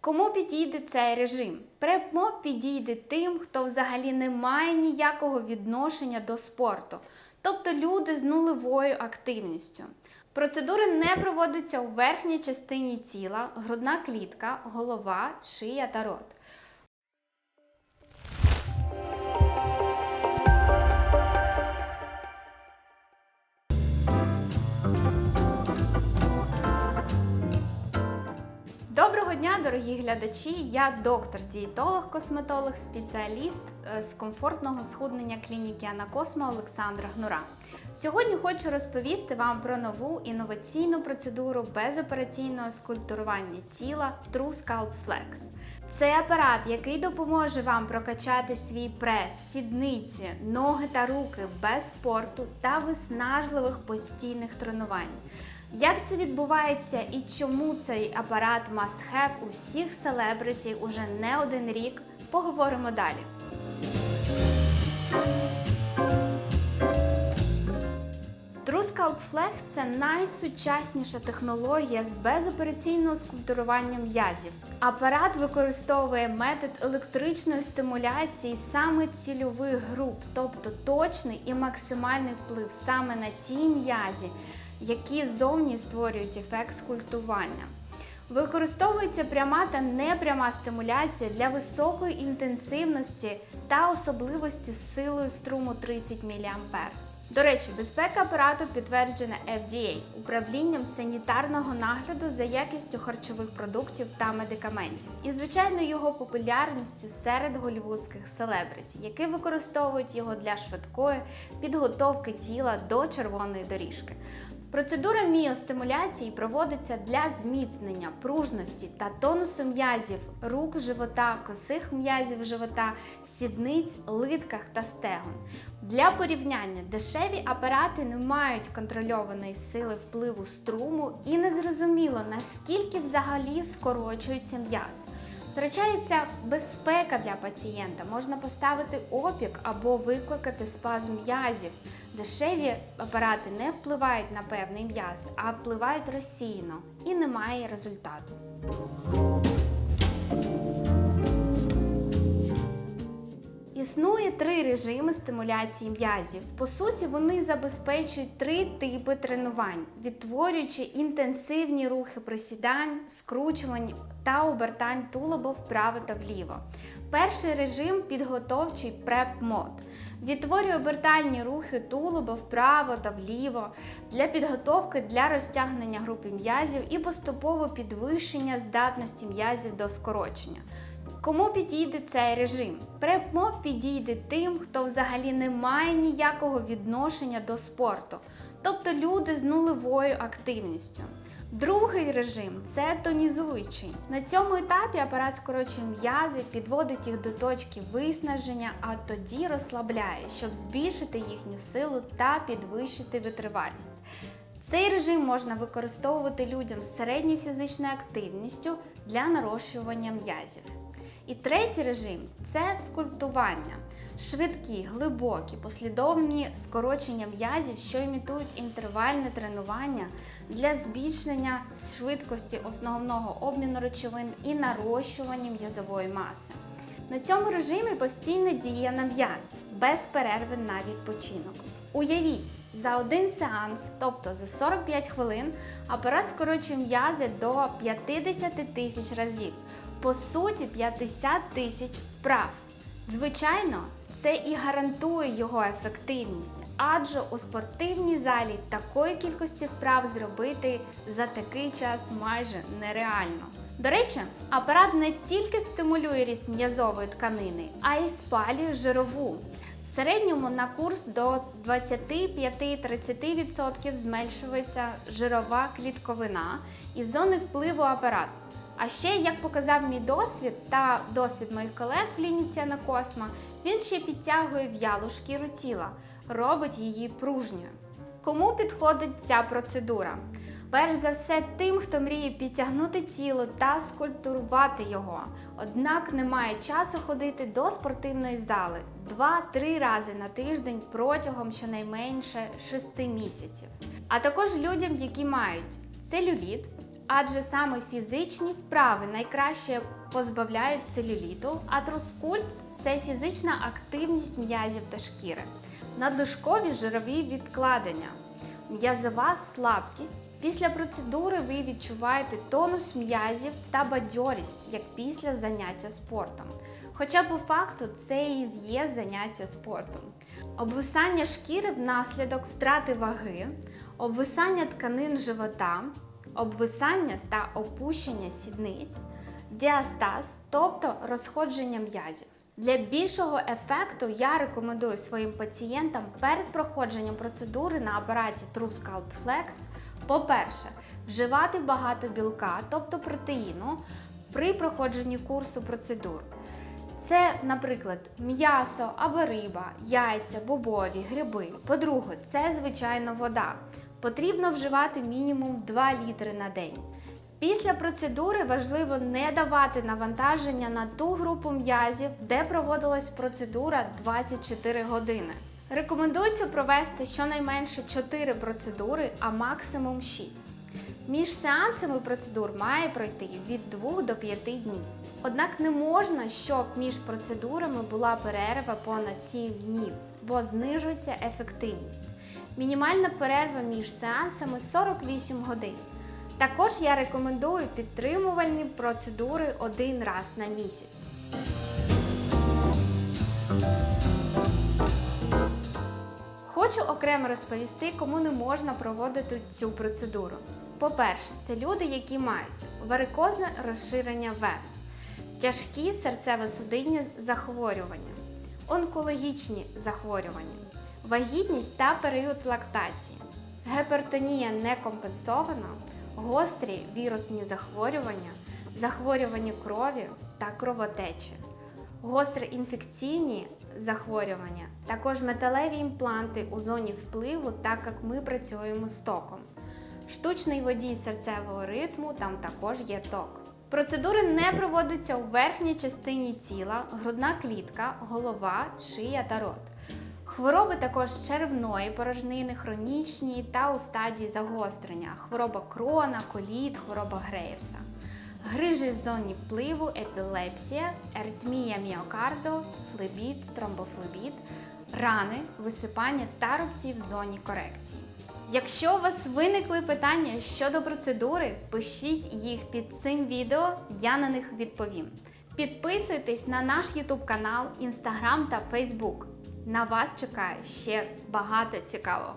Кому підійде цей режим? Премо підійде тим, хто взагалі не має ніякого відношення до спорту, тобто люди з нулевою активністю. Процедури не проводяться у верхній частині тіла, грудна клітка, голова, шия та рот. Доброго дня, дорогі глядачі! Я доктор-дієтолог, косметолог, спеціаліст е, з комфортного схуднення клініки Анакосма Олександра Гнура. Сьогодні хочу розповісти вам про нову інноваційну процедуру безопераційного скульптурування тіла True Scalp Flex. Це апарат, який допоможе вам прокачати свій прес, сідниці, ноги та руки без спорту та виснажливих постійних тренувань. Як це відбувається і чому цей апарат have у всіх селебриті уже не один рік, поговоримо далі. True Flex – це найсучасніша технологія з безопераційного скульптурування м'язів. Апарат використовує метод електричної стимуляції саме цільових груп, тобто точний і максимальний вплив саме на ті м'язі, які зовні створюють ефект скульптування. Використовується пряма та непряма стимуляція для високої інтенсивності та особливості з силою струму 30 мА. До речі, безпека апарату підтверджена FDA управлінням санітарного нагляду за якістю харчових продуктів та медикаментів, і звичайно його популярністю серед голівудських селебриті, які використовують його для швидкої підготовки тіла до червоної доріжки. Процедура міостимуляції проводиться для зміцнення пружності та тонусу м'язів рук, живота, косих м'язів живота, сідниць, литках та стегон. Для порівняння дешеві апарати не мають контрольованої сили впливу струму і незрозуміло наскільки взагалі скорочується м'яз. Втрачається безпека для пацієнта, можна поставити опік або викликати спазм м'язів. Дешеві апарати не впливають на певний м'яз, а впливають розсіяно і немає результату. Існує три режими стимуляції м'язів. По суті, вони забезпечують три типи тренувань, відтворюючи інтенсивні рухи присідань, скручувань та обертань тулуба вправо та вліво. Перший режим підготовчий преп-мод. Відтворює обертальні рухи тулуба вправо та вліво для підготовки для розтягнення групи м'язів і поступово підвищення здатності м'язів до скорочення. Кому підійде цей режим? Препмо підійде тим, хто взагалі не має ніякого відношення до спорту, тобто люди з нулевою активністю. Другий режим це тонізуючий. На цьому етапі апарат скорочує м'язи, підводить їх до точки виснаження, а тоді розслабляє, щоб збільшити їхню силу та підвищити витривалість. Цей режим можна використовувати людям з середньою фізичною активністю для нарощування м'язів. І третій режим це скульптування. Швидкі, глибокі, послідовні скорочення м'язів, що імітують інтервальне тренування для збільшення швидкості основного обміну речовин і нарощування м'язової маси. На цьому режимі постійна дія на м'яз, без перерви на відпочинок. Уявіть, за один сеанс, тобто за 45 хвилин, апарат скорочує м'язи до 50 тисяч разів. По суті, 50 тисяч вправ. Звичайно, це і гарантує його ефективність, адже у спортивній залі такої кількості вправ зробити за такий час майже нереально. До речі, апарат не тільки стимулює ріст м'язової тканини, а й спалює жирову. В середньому на курс до 25-30% зменшується жирова клітковина із зони впливу апарату. А ще, як показав мій досвід та досвід моїх колег в клініці Анакосма, він ще підтягує в'ялу шкіру тіла, робить її пружньою. Кому підходить ця процедура? Перш за все, тим, хто мріє підтягнути тіло та скульптурувати його, однак не має часу ходити до спортивної зали 2-3 рази на тиждень протягом щонайменше 6 місяців. А також людям, які мають целюліт, адже саме фізичні вправи найкраще позбавляють целюліту, а трускульт це фізична активність м'язів та шкіри, надлишкові жирові відкладення. М'язова слабкість. Після процедури ви відчуваєте тонус м'язів та бадьорість, як після заняття спортом. Хоча по факту це і є заняття спортом. Обвисання шкіри внаслідок втрати ваги, обвисання тканин живота, обвисання та опущення сідниць, діастаз, тобто розходження м'язів. Для більшого ефекту я рекомендую своїм пацієнтам перед проходженням процедури на апараті TrueScalp Flex, по-перше, вживати багато білка, тобто протеїну, при проходженні курсу процедур. Це, наприклад, м'ясо або риба, яйця, бобові, гриби. По-друге, це звичайно вода. Потрібно вживати мінімум 2 літри на день. Після процедури важливо не давати навантаження на ту групу м'язів, де проводилась процедура 24 години. Рекомендується провести щонайменше 4 процедури, а максимум 6. Між сеансами процедур має пройти від 2 до 5 днів. Однак не можна, щоб між процедурами була перерва понад 7 днів, бо знижується ефективність. Мінімальна перерва між сеансами 48 годин. Також я рекомендую підтримувальні процедури один раз на місяць. Хочу окремо розповісти, кому не можна проводити цю процедуру. По-перше, це люди, які мають варикозне розширення вен, тяжкі серцево-судинні захворювання, онкологічні захворювання, вагітність та період лактації, гепертонія некомпенсована, гострі вірусні захворювання, захворювання крові та кровотечі, гостре інфекційні захворювання, також металеві імпланти у зоні впливу, так як ми працюємо з током. Штучний водій серцевого ритму там також є ток. Процедури не проводяться у верхній частині тіла, грудна клітка, голова, шия та рот. Хвороби також черевної порожнини, хронічні та у стадії загострення, хвороба крона, коліт, хвороба Грейвса. Грижі в зоні впливу, епілепсія, еритмія міокарду, флебіт, тромбофлебіт, рани, висипання та рубці в зоні корекції. Якщо у вас виникли питання щодо процедури, пишіть їх під цим відео, я на них відповім. Підписуйтесь на наш YouTube канал, Instagram та Facebook. На вас чекає ще багато цікавого.